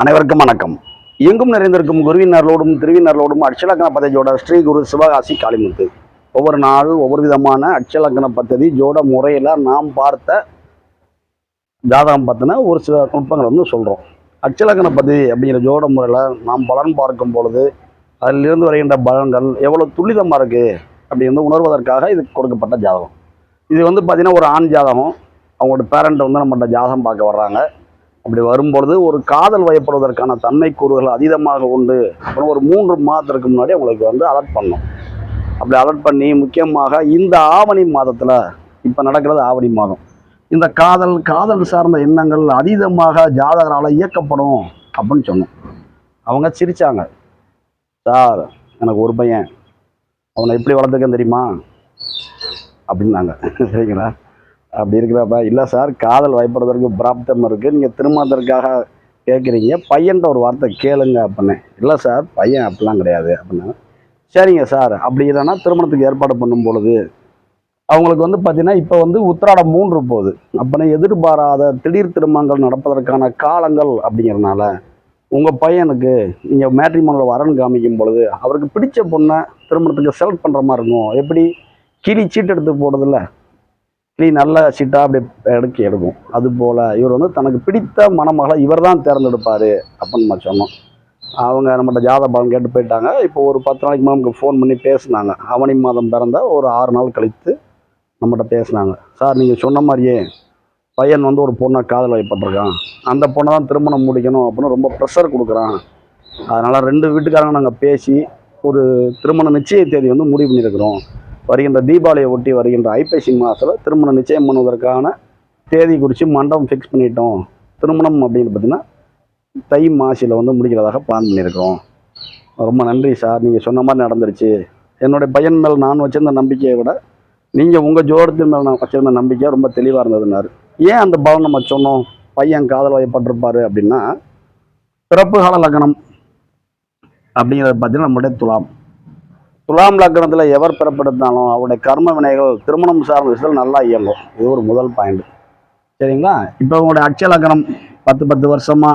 அனைவருக்கும் வணக்கம். எங்கும் நிறைந்திருக்கும் குருவினர்களோடும் திருவினர்களோடும் அட்சலக்கண பதவியோட ஸ்ரீ குரு சிவகாசி காளிமுத்து. ஒவ்வொரு நாள் ஒவ்வொரு விதமான அட்சலக்கண பத்ததி ஜோட முறையில் நாம் பார்த்த ஜாதகம் பார்த்தினா ஒரு சில நுட்பங்கள் வந்து சொல்கிறோம் அட்சலக்கண பதவி அப்படிங்கிற ஜோட முறையில் நாம் பலன் பார்க்கும் பொழுது அதிலிருந்து வருகின்ற பலன்கள் எவ்வளோ துல்லிதமாக இருக்குது அப்படின்னு உணர்வதற்காக இது கொடுக்கப்பட்ட ஜாதகம். இது வந்து பார்த்திங்கன்னா ஒரு ஆண் ஜாதகம். அவங்களோட பேரண்ட்டை வந்து நம்மகிட்ட ஜாதகம் பார்க்க வர்றாங்க. அப்படி வரும்பொழுது ஒரு காதல் வயப்படுவதற்கான தன்மை கூறுகள் அதீதமாக உண்டு. அப்புறம் ஒரு மூன்று மாதத்திற்கு முன்னாடி உங்களுக்கு வந்து அலர்ட் பண்ணோம். அப்படி அலர்ட் பண்ணி முக்கியமாக இந்த ஆவணி மாதத்தில் இப்போ நடக்கிறது ஆவணி மாதம். இந்த காதல் காதல் சார்ந்த எண்ணங்கள் அதீதமாக ஜாதகரால் இயக்கப்படும் அப்படின்னு சொன்னோம். அவங்க சிரிச்சாங்க. சார் எனக்கு ஒரு பையன். அவனை எப்படி வளர்த்துக்கன்னு தெரியுமா? அப்படின்னாங்க. சரிங்களா? அப்படி இருக்கிறப்ப இல்லை சார் காதல் வயப்படுறதற்கு பிராப்தம் இருக்குது நீங்கள் திருமணத்திற்காக கேட்குறீங்க பையன்ட்ட ஒரு வார்த்தை கேளுங்க அப்படின்னு. இல்லை சார் பையன் அப்படிலாம் கிடையாது அப்படின்னா. சரிங்க சார். அப்படி இல்லைன்னா திருமணத்துக்கு ஏற்பாடு பண்ணும் பொழுது அவங்களுக்கு வந்து பார்த்தீங்கன்னா இப்போ வந்து உத்திராடம் மூன்று போகுது. அப்படின்னா எதிர்பாராத திடீர் திருமணங்கள் நடப்பதற்கான காலங்கள் அப்படிங்கிறனால உங்கள் பையனுக்கு நீங்கள் மேட்ரிமோனில் வரன் காமிக்கும் பொழுது அவருக்கு பிடிச்ச பொண்ணை திருமணத்துக்கு செலக்ட் பண்ணுற மாதிரி இருக்கும். எப்படி? கிளி சீட்டு எடுத்து போடுறதில்ல. நீ நல்ல சிட்டாக அப்படி எடுக்க எடுக்கும் அதுபோல் இவர் வந்து தனக்கு பிடித்த மணமகளை இவர் தான் தேர்ந்தெடுப்பார் அப்படின்னு நம்ம சொன்னோம். அவங்க நம்மகிட்ட ஜாத பலன் கேட்டு போயிட்டாங்க. இப்போ ஒரு பத்து நாளைக்கு முன்னாடி நமக்கு ஃபோன் பண்ணி பேசுனாங்க. அவனி மாதம் பிறந்த ஒரு ஆறு நாள் கழித்து நம்மகிட்ட பேசுனாங்க. சார் நீங்கள் சொன்ன மாதிரியே பையன் வந்து ஒரு பொண்ணை காதல் வைப்பட்டிருக்கான். அந்த பொண்ணை தான் திருமணம் முடிக்கணும் அப்படின்னு ரொம்ப ப்ரெஷர் கொடுக்குறான். அதனால் ரெண்டு வீட்டுக்காரங்க நாங்கள் பேசி ஒரு திருமண நிச்சய தேதி வந்து முடிவு பண்ணியிருக்கிறோம். வருகின்ற தீபாவளியை ஒட்டி வருகின்ற ஐப்பசி மாதத்தில் திருமணம் நிச்சயம் பண்ணுவதற்கான தேதி குறித்து மண்டபம் ஃபிக்ஸ் பண்ணிட்டோம். திருமணம் அப்படின்னு பார்த்தீங்கன்னா தை மாசியில் வந்து முடிக்கிறதாக பிளான் பண்ணியிருக்கோம் ரொம்ப நன்றி சார். நீங்கள் சொன்ன மாதிரி நடந்துருச்சு. என்னுடைய பையன் மேல் நான் வச்சிருந்த நம்பிக்கையை விட நீங்கள் உங்கள் ஜோடத்தின் மேல் நான் வச்சிருந்த நம்பிக்கை ரொம்ப தெளிவாக இருந்ததுனாரு ஏன் அந்த பலன் நம்ம சொன்னோம்? பையன் காதல் வயப்பட்டிருப்பார் அப்படின்னா பிறப்பு கால லக்னம் அப்படிங்கிறத பார்த்தீங்கன்னா நம்முடைய துலாம். துலாம் லக்னத்தில் எவர் பிறப்பெடுத்தாலும் அவருடைய கர்ம வினைகள் திருமணம் சார்ந்த விஷயத்தில் நல்லா இயங்கும். இது ஒரு முதல் பாயிண்ட் சரிங்களா? இப்போ உங்களுடைய அட்சய லக்னம் பத்து பத்து வருஷமா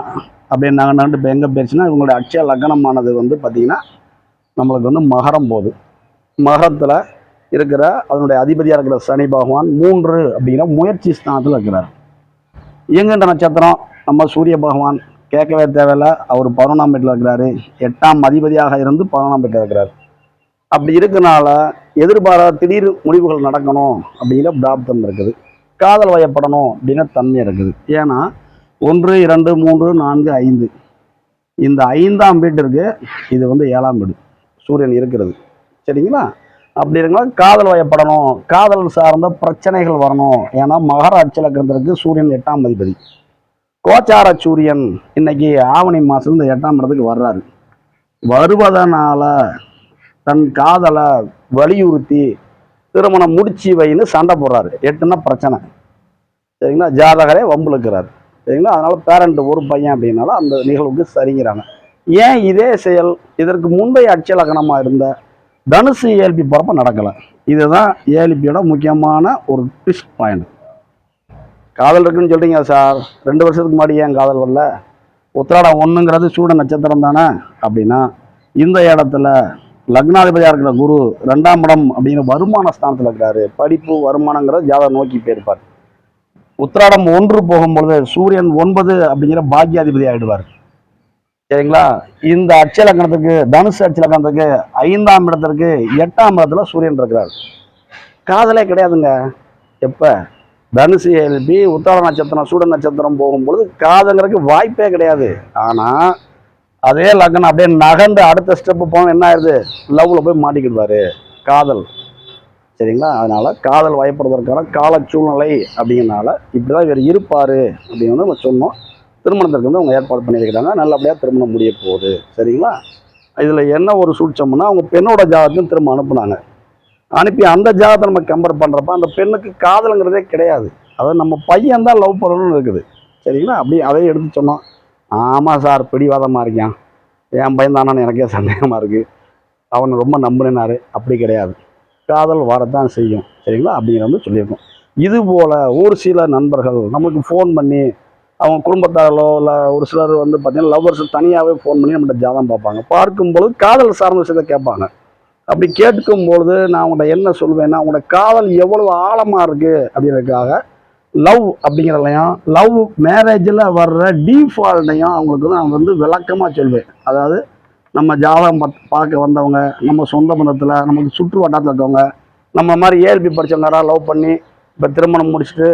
அப்படின்னாங்கன்னு இப்போ எங்கே போயிடுச்சுன்னா இவங்களுடைய அட்சய லக்னமானது வந்து பார்த்திங்கன்னா நம்மளுக்கு வந்து மகரம் போகுது மகரத்தில் இருக்கிற அதனுடைய அதிபதியாக இருக்கிற சனி பகவான் மூன்று அப்படிங்கிற முயற்சி ஸ்தானத்தில் இருக்கிறார். இயங்குகின்ற நட்சத்திரம் நம்ம சூரிய பகவான் கேட்கவே தேவையில்ல. அவர் பதினொன்றாம் வீட்டில் இருக்கிறாரு. எட்டாம் அதிபதியாக இருந்து பதினொன்றாம் வீட்டில் இருக்கிறார். அப்படி இருக்கனால எதிர்பாராத திடீர் முடிவுகள் நடக்கணும் அப்படிங்கிற பிராப்தம் இருக்குது. காதல் வயப்படணும் அப்படின்னு தன்மை இருக்குது. ஏன்னா ஒன்று இரண்டு மூன்று நான்கு ஐந்து. இந்த ஐந்தாம் வீட்டிற்கு இது வந்து ஏழாம் வீடு. சூரியன் இருக்கிறது. சரிங்களா? அப்படி இருக்கலாம் காதல் வயப்படணும். காதல் சார்ந்த பிரச்சனைகள் வரணும். ஏன்னா மகராட்சி லக்னத்திற்கு சூரியன் எட்டாம் அதிபதி. கோச்சார சூரியன் இன்னைக்கு ஆவணி மாதம் இந்த எட்டாம் இடத்துக்கு வர்றாரு. வருவதனால தன் காதலை வலியுறுத்தி திருமணம் முடிச்சு வைன்னு சண்டை போடுறாரு. எட்டுன்னா பிரச்சனை. சரிங்களா? ஜாதகரே வம்புழுக்கிறார். சரிங்களா? அதனால பேரண்ட் ஒரு பையன் அப்படின்னால அந்த நிகழ்வுக்கு சரிங்கிறாங்க. ஏன் இதே செயல்? இதற்கு முந்தைய அச்சலக்கணமாக இருந்த தனுசு ஏஎல்பி பிறப்ப நடக்கலை. இதுதான் ஏழுபியோட முக்கியமான ஒரு ட்விஸ்ட் பாயிண்ட் காதல் இருக்குன்னு சொல்கிறீங்க சார். ரெண்டு வருஷத்துக்கு முன்னாடி ஏன் காதல் வரல? உத்திராடம் ஒன்றுங்கிறது சூட நட்சத்திரம் தானே? அப்படின்னா இந்த இடத்துல லக்னாதிபதியாக இருக்கிற குரு ரெண்டாம் இடம் அப்படிங்கிற வருமான ஸ்தானத்தில் இருக்கிறாரு. படிப்பு வருமானங்கிற ஜாதகம் நோக்கி போயிருப்பார். உத்திராடம் ஒன்று போகும்பொழுது சூரியன் ஒன்பது அப்படிங்கிற பாக்கியாதிபதி ஆகிடுவார் சரிங்களா? இந்த அச்சலக்கணத்துக்கு தனுசு அச்சலக்கணத்துக்கு ஐந்தாம் இடத்திற்கு எட்டாம் இடத்துல சூரியன் இருக்கிறார். காதலே கிடையாதுங்க. எப்போ? தனுசு எழுப்பி உத்தார நட்சத்திரம் சூட நட்சத்திரம் போகும்பொழுது காதங்கிறதுக்கு வாய்ப்பே கிடையாது. ஆனால் அதே லக்னம் அப்படியே நகர்ந்து அடுத்த ஸ்டெப்பு போனால் என்ன ஆயிடுது? லவ்வில் போய் மாட்டிக்கிடுவாரு. காதல். சரிங்களா? அதனால் காதல் வயப்படுவதற்கான கால சூழ்நிலை அப்படிங்கிறனால இப்படி தான் இவர் இருப்பார் அப்படின்னு நம்ம சொன்னோம். திருமணத்திற்கு வந்து அவங்க ஏற்பாடு பண்ணியிருக்கிறாங்க. நல்லபடியாக திருமணம் முடிய போகுது. சரிங்களா? இதில் என்ன ஒரு சூட்சம்னா அவங்க பெண்ணோட ஜாதகத்தையும் திரும்ப அனுப்புனாங்க. அனுப்பி அந்த ஜாதகத்தை நம்ம கம்பேர் பண்ணுறப்ப அந்த பெண்ணுக்கு காதலுங்கிறதே கிடையாது. அதாவது நம்ம பையன் தான் லவ் பண்ணணும்னு இருக்குது. சரிங்களா? அப்படி அதையும் எடுத்து சொன்னோம். ஆமாம் சார் பிடிவாதமாக இருக்கான் என் பையன் தானே எனக்கே சந்தேகமாக இருக்குது அவனை ரொம்ப நம்பினாரு அப்படி கிடையாது. காதல் வரத்தான் செய்யும். சரிங்களா? அப்படிங்கிற வந்து சொல்லியிருக்கோம். இது போல் ஒரு சில நண்பர்கள் நமக்கு ஃபோன் பண்ணி அவங்க குடும்பத்தாரோ இல்லை ஒரு சிலர் வந்து பார்த்திங்கன்னா லவ்வர்ஸ் தனியாகவே ஃபோன் பண்ணி நம்மகிட்ட ஜாதகம் பார்ப்பாங்க. பார்க்கும்பொழுது காதல் சார்ந்த விஷயத்தை கேட்பாங்க. அப்படி கேட்கும் பொழுது நான் அவங்கள்ட்ட என்ன சொல்லுவேன்னா அவங்களோட காதல் எவ்வளவு ஆழமாக இருக்குது அப்படிங்கிறதுக்காக லவ் அப்படிங்கிறதையும் லவ் மேரேஜில் வர்ற டீஃபால்ட்டையும் அவங்களுக்கு நான் வந்து விளக்கமாக சொல்வேன். அதாவது நம்ம ஜாதகம் பத் பார்க்க வந்தவங்க நம்ம சொந்த பந்தத்தில் நமக்கு சுற்று வட்டாரத்தில் இருக்கவங்க நம்ம மாதிரி ஏஎல்பி படித்தவங்க யாராவது லவ் பண்ணி இப்போ திருமணம் முடிச்சுட்டு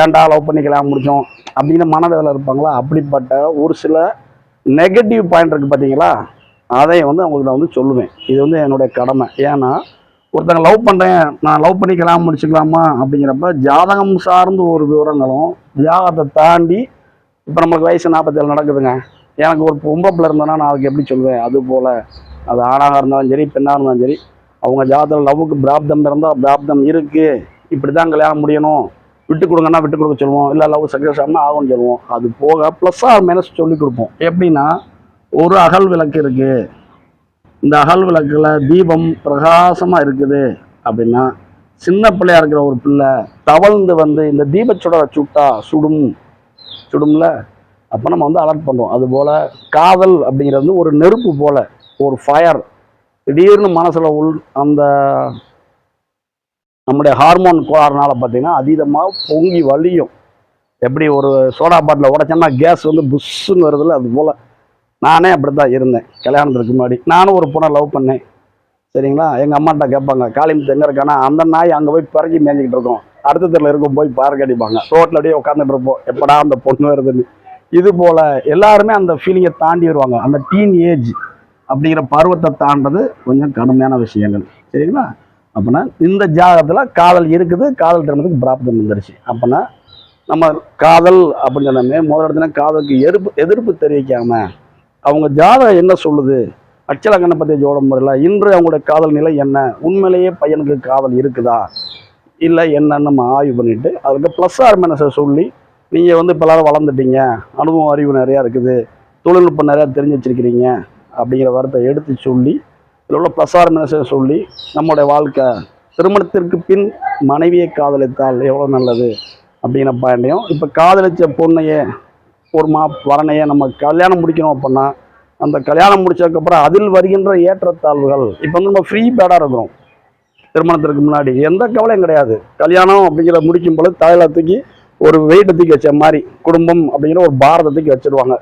ஏன்டா லவ் பண்ணி கல்யாணம் முடித்தோம் அப்படின்னு மனவேதனை இருப்பாங்களா? அப்படிப்பட்ட ஒரு சில நெகட்டிவ் பாயிண்ட் இருக்குது பார்த்தீங்களா அதை வந்து அவங்களுக்கு நான் வந்து சொல்லுவேன். இது வந்து என்னுடைய கடமை. ஏன்னா ஒருத்தங்க லவ் பண்ணுறேன் நான் லவ் பண்ணி கல்யாணம் முடிச்சுக்கலாமா அப்படிங்கிறப்ப ஜாதகம் சார்ந்த ஒரு விவரங்களும் ஜாதகத்தை தாண்டி இப்போ நம்மளுக்கு வயசு நாற்பத்தேழு நடக்குதுங்க. எனக்கு ஒரு பொம்பளை பிள்ளை இருந்தேன்னா நான் அதுக்கு எப்படி சொல்லுவேன் அது போல். அது ஆணாக இருந்தாலும் சரி பெண்ணாக இருந்தாலும் சரி அவங்க ஜாதகம் லவ்வுக்கு பிராப்தம் இருந்தால் பிராப்தம் இருக்குது இப்படி தான் கல்யாணம் முடியணும். விட்டு கொடுங்கன்னா விட்டு கொடுக்க சொல்லுவோம். இல்லை லவ் சக்ஸஸ் ஆகணும் ஆகும்னு சொல்லுவோம். அது போக ப்ளஸ் ஆர் மைனஸ் சொல்லி கொடுப்போம். எப்படின்னா ஒரு அகல் விளக்கு இருக்குது இந்த அகல் விளக்கில் தீபம் பிரகாசமாக இருக்குது அப்படின்னா சின்ன பிள்ளையா இருக்கிற ஒரு பிள்ளை தவழ்ந்து வந்து இந்த தீபச்சுடரை சுட்டா சுடும் சுடும்ல? அப்போ நம்ம வந்து அலர்ட் பண்ணுறோம் அதுபோல் காதல் அப்படிங்கிறது வந்து ஒரு நெருப்பு போல் ஒரு ஃபயர் திடீர்னு மனசில் உள் அந்த நம்முடைய ஹார்மோன் கோளாறுனால பார்த்தீங்கன்னா அதீதமாக பொங்கி வலியும் எப்படி ஒரு சோடா பாட்டில் உடச்சோன்னா கேஸ் வந்து புஷ்ஷுன்னு வருதுல்ல அது போல் நானே அப்படி தான் இருந்தேன். கல்யாணத்துக்கு முன்னாடி. நானும் ஒரு பொண்ணை லவ் பண்ணேன். சரிங்களா? எங்கள் அம்மாட்ட கேட்பாங்க காளிமுத்து எங்கே இருக்கானா? அந்த நாய் அங்கே போய் பிறக்கி மேய்ஞ்சிக்கிட்டு இருக்கோம். அடுத்த தெருல இருக்கும் போய் பார்க்க அடிப்பாங்க. ரோட்டில் அப்படியே உட்காந்துட்டு இருப்போம். எப்படா அந்த பொண்ணு வருதுன்னு? இது போல் எல்லாருமே அந்த ஃபீலிங்கை தாண்டி வருவாங்க. அந்த டீன் ஏஜ் அப்படிங்கிற பருவத்தை தாண்டது கொஞ்சம் கடுமையான விஷயங்கள். சரிங்களா? அப்போனா இந்த ஜாதகத்தில் காதல் இருக்குது காதல் திருமணத்துக்கு பிராப்தம் வந்துருச்சு. அப்போனா நம்ம காதல் அப்படின்னு சொன்னோமே முதல் இடத்துல காதலுக்கு எதிர்ப்பு எதிர்ப்பு தெரிவிக்காமல் அவங்க ஜாதகம் என்ன சொல்லுது? அச்சலக்கண்ணை பற்றிய ஜோடம் முறையில் இன்று அவங்களுடைய காதல் நிலை என்ன? உண்மையிலேயே பையனுக்கு காதல் இருக்குதா? இல்லை என்னன்னு நம்ம ஆய்வு பண்ணிட்டு அதுக்கு ப்ளஸ் ஆர் மைனஸை சொல்லி நீங்கள் வந்து இப்போ எல்லாரும் வளர்ந்துட்டீங்க. அனுபவம் அறிவு நிறையா இருக்குது. தொழில்நுட்பம் நிறையா தெரிஞ்சு வச்சிருக்கிறீங்க. அப்படிங்கிற வார்த்தை எடுத்து சொல்லி இதில் உள்ள ப்ளஸ் ஆர் மைனஸை சொல்லி நம்மளுடைய வாழ்க்கை திருமணத்திற்கு பின் மனைவியை காதலித்தால் எவ்வளோ நல்லது? அப்படிங்கிற பாயிண்டையும் இப்போ காதலித்த பொண்ணையே ஒரு மா வரணையை நம்ம கல்யாணம் முடிக்கணும் அப்படின்னா அந்த கல்யாணம் முடிச்சதுக்கப்புறம் அதில் வருகின்ற ஏற்றத்தாழ்வுகள் இப்போ வந்து நம்ம ஃப்ரீ பேடாக இருக்கிறோம். திருமணத்திற்கு முன்னாடி. எந்த கவலையும் கிடையாது. கல்யாணம் அப்படிங்கிற முடிக்கும் பொழுது தலையில தூக்கி ஒரு வெயிட்டை தூக்கி வச்ச மாதிரி குடும்பம் அப்படிங்கிற ஒரு பாரத்தை தூக்கி வச்சிருவாங்க.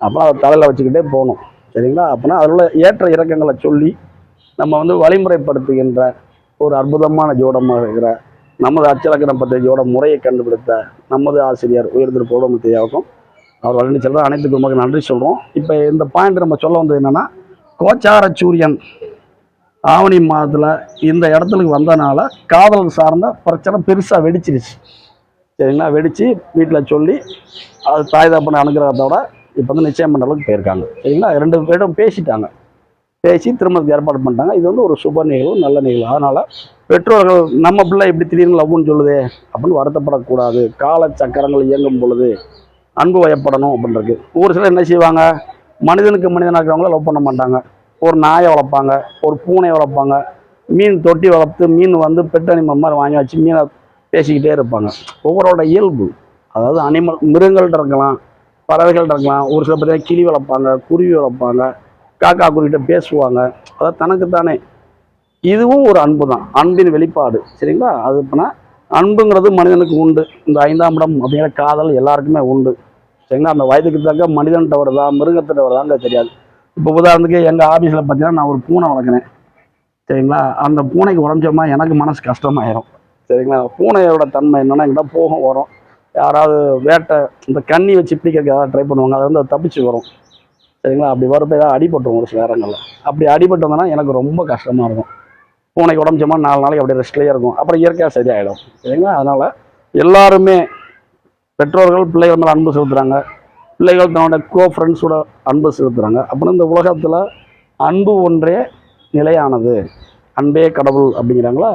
அப்புறம் அதை தலையில் வச்சுக்கிட்டே போகணும். சரிங்களா? அப்படின்னா அதில் உள்ள ஏற்ற இறக்கங்களை சொல்லி நம்ம வந்து வழிமுறைப்படுத்துகின்ற ஒரு அற்புதமான ஜோடமாக இருக்கிற நமது அச்சலக்கணம் பற்றிய ஜோட முறையை கண்டுபிடித்த நமது ஆசிரியர் உயர்திரு பௌடமுத்தையாவுக்கும் அவர் வழி செல்வ அனைத்து குடும்பங்களுக்கு நன்றி சொல்கிறோம் இப்போ இந்த பாயிண்ட் நம்ம சொல்ல வந்தது என்னென்னா கோச்சார சூரியன் ஆவணி மாதத்தில் இந்த இடத்துக்கு வந்தனால காதல் சார்ந்த பிரச்சனை பெருசாக வெடிச்சிருச்சு. சரிங்களா? வெடித்து வீட்டில் சொல்லி அது தாய் தப்பனை அனுகிரகத்தோட இப்போ வந்து நிச்சயம் பண்ணுற அளவுக்கு போயிருக்காங்க. சரிங்களா? ரெண்டு பேரும் பேசிட்டாங்க. பேசி திருமணத்துக்கு ஏற்பாடு பண்ணிட்டாங்க. இது வந்து ஒரு சுப நிகழ்வு நல்ல நிகழ்வு. அதனால் பெற்றோர்கள் நம்ம பிள்ளை இப்படி திடீர்னு லவ்னு சொல்லுதே அப்படின்னு வருத்தப்படக்கூடாது. கால சக்கரங்கள் இயங்கும் பொழுது அன்பு வயப்படணும் அப்படின்றது. ஒரு சிலர் என்ன செய்வாங்க? மனிதனுக்கு மனிதனாக இருக்கிறவங்கள லவ் பண்ண மாட்டாங்க. ஒரு நாயை வளர்ப்பாங்க ஒரு பூனை வளர்ப்பாங்க மீன் தொட்டி வளர்த்து மீன் வந்து பெட் அனிமல் மாதிரி வாங்கி வச்சு மீனை பேசிக்கிட்டே இருப்பாங்க. ஒவ்வொருவோட இயல்பு. அதாவது அனிமல் மிருகங்கள்ட்ட இருக்கலாம் பறவைகள்ட்ட இருக்கலாம் ஒரு சில பேர் கிளி வளர்ப்பாங்க குருவி வளர்ப்பாங்க காக்கா குருவிட்ட பேசுவாங்க. அதாவது தனக்குத்தானே. இதுவும் ஒரு அன்பு தான் அன்பின் வெளிப்பாடு. சரிங்களா? அது இப்போனா அன்புங்கிறது மனிதனுக்கு உண்டு. இந்த ஐந்தாம் இடம் அப்படிங்கிற காதல் எல்லாருக்குமே உண்டு. சரிங்களா? அந்த வயதுக்கு தக்க மனிதன்கிட்ட வருதா மிருகத்திட்ட வருதாங்க தெரியாது. இப்போ உதாரணத்துக்கு எங்கள் ஆஃபீஸில் பார்த்தீங்கன்னா நான் ஒரு பூனை வளர்க்குறேன். சரிங்களா? அந்த பூனைக்கு உடஞ்சோமா எனக்கு மனசு கஷ்டமாயிரும். சரிங்களா? பூனையோட தன்மை என்னன்னா எங்கிட்ட போகும் வரும். யாராவது வேட்டை இந்த கண்ணி வச்சு பிடிக்கிறதுக்கு ஏதாவது ட்ரை பண்ணுவாங்க அதை வந்து தப்பிச்சு வரும். சரிங்களா? அப்படி வரப்போ ஏதாவது அடிபட்டுரும் ஒரு சில நேரங்களில். அப்படி அடிபட்டு வந்தோன்னா எனக்கு ரொம்ப கஷ்டமாக இருக்கும். பூனைக்கு உடம்புச்சோமா நாலு நாளைக்கு அப்படியே ரெஸ்ட்லேயே இருக்கும். அப்புறம் இயற்கையாக சரியாயிடும். சரிங்களா? அதனால் எல்லாருமே பெற்றோர்கள் பிள்ளைகள் மேலே அன்பு செலுத்துகிறாங்க பிள்ளைகள் தன்னோட கோ ஃப்ரெண்ட்ஸோட அன்பு செலுத்துகிறாங்க அப்புறம் இந்த உலகத்தில் அன்பு ஒன்றே நிலையானது. அன்பே கடவுள் அப்படிங்கிறாங்களா?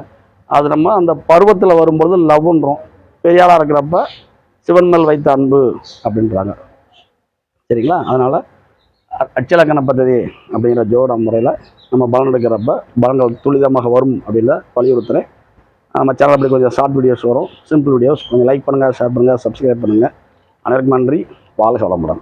அது நம்ம அந்த பருவத்தில் வரும்பொழுது லவ்ன்றோம் பெரியாளாக இருக்கிறப்ப சிவன் மேல் வைத்த அன்பு அப்படின்றாங்க. சரிங்களா? அதனால் அச்சலக்கண பദ്ധதி அப்படிங்கிற ஜோட முறையில் நம்ம பலன் எடுக்கிறப்ப பலன்கள் துரிதமாக வரும் அப்படின்னு வலியுறுத்துகிறேன் நம்ம சேனல் அப்படி கொஞ்சம் ஷார்ட் வீடியோஸ் வரும். சிம்பிள் வீடியோஸ் கொஞ்சம் லைக் பண்ணுங்கள் ஷேர் பண்ணுங்கள் சப்ஸ்கிரைப் பண்ணுங்கள் அனைவருக்கும் நன்றி. வாழ்க வளமுடன்.